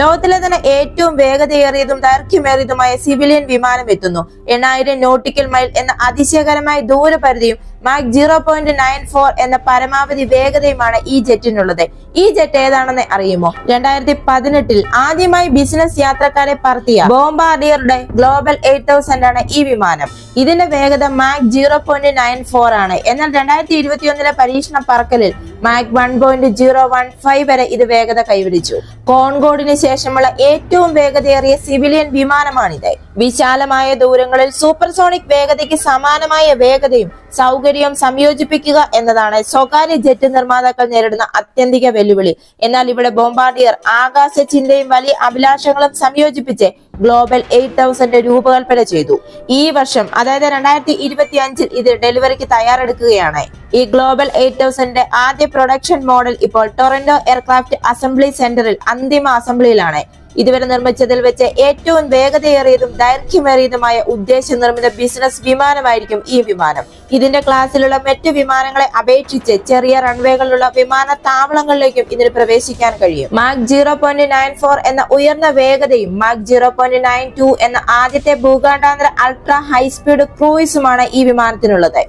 ലോകത്തിലെ തന്നെ ഏറ്റവും വേഗതയേറിയതും ദൈർഘ്യമേറിയതുമായ സിവിലിയൻ വിമാനം എത്തുന്നു. എണ്ണായിരം നോട്ടിക്കൽ മൈൽ എന്ന അതിശയകരമായ ദൂരപരിധിയും Mach zero point nine four എന്ന പരമാവധി വേഗതയുമാണ് ഈ ജെറ്റിനുള്ളത്. ഈ ജെറ്റ് ഏതാണെന്ന് അറിയുമോ? രണ്ടായിരത്തി പതിനെട്ടിൽ ആദ്യമായി ബിസിനസ് യാത്രക്കാരെ പറത്തിയ ബോംബാർഡിയറുടെ ഗ്ലോബൽ എയ്റ്റ് തൗസൻഡ് ആണ് ഈ വിമാനം. ഇതിന്റെ വേഗത Mach zero point nine four ആണ്. എന്നാൽ രണ്ടായിരത്തി ഇരുപത്തിയൊന്നിലെ പരീക്ഷണ പറക്കലിൽ Mach one point zero one five വരെ ഇത് വേഗത കൈവരിച്ചു. കോൺകോഡിന് ശേഷമുള്ള ഏറ്റവും വേഗതയേറിയ സിവിലിയൻ വിമാനമാണിത്. വിശാലമായ ദൂരങ്ങളിൽ സൂപ്പർസോണിക് വേഗതയ്ക്ക് സമാനമായ വേഗതയും സൗകര്യവും സംയോജിപ്പിക്കുക എന്നതാണ് സ്വകാര്യ ജെറ്റ് നിർമ്മാതാക്കൾ നേരിടുന്ന അത്യന്തിക വെല്ലുവിളി. എന്നാൽ ഇവിടെ ബോംബാർഡിയർ ആകാശ ചിന്തയും വലിയ അഭിലാഷങ്ങളും സംയോജിപ്പിച്ച് ഗ്ലോബൽ എയ്റ്റ് തൗസൻഡ് രൂപകൽപ്പന ചെയ്തു. ഈ വർഷം അതായത് രണ്ടായിരത്തി ഇരുപത്തി അഞ്ചിൽ ഇത് ഡെലിവറിക്ക് തയ്യാറെടുക്കുകയാണ്. ഈ ഗ്ലോബൽ എയ്റ്റ് തൗസൻഡിന്റെ ആദ്യ പ്രൊഡക്ഷൻ മോഡൽ ഇപ്പോൾ ടൊറന്റോ എയർക്രാഫ്റ്റ് അസംബ്ലി സെന്ററിൽ അന്തിമ അസംബ്ലിയിലാണ്. ഇതുവരെ നിർമ്മിച്ചതിൽ വെച്ച് ഏറ്റവും വേഗതയേറിയതും ദൈർഘ്യമേറിയതുമായ ഉദ്ദേശ നിർമ്മിത ബിസിനസ് വിമാനമായിരിക്കും ഈ വിമാനം. ഇതിന്റെ ക്ലാസ്സിലുള്ള മറ്റ് വിമാനങ്ങളെ അപേക്ഷിച്ച് ചെറിയ റൺവേകളുള്ള വിമാനത്താവളങ്ങളിലേക്കും ഇതിന് പ്രവേശിക്കാൻ കഴിയും. Mach zero point nine four എന്ന ഉയർന്ന വേഗതയും Mach zero point nine two എന്ന ആദ്യത്തെ ഭൂഖണ്ഡാന്തര അൾട്രാ ഹൈസ്പീഡ് ക്രൂയിസുമാണ് ഈ വിമാനത്തിനുള്ളത്.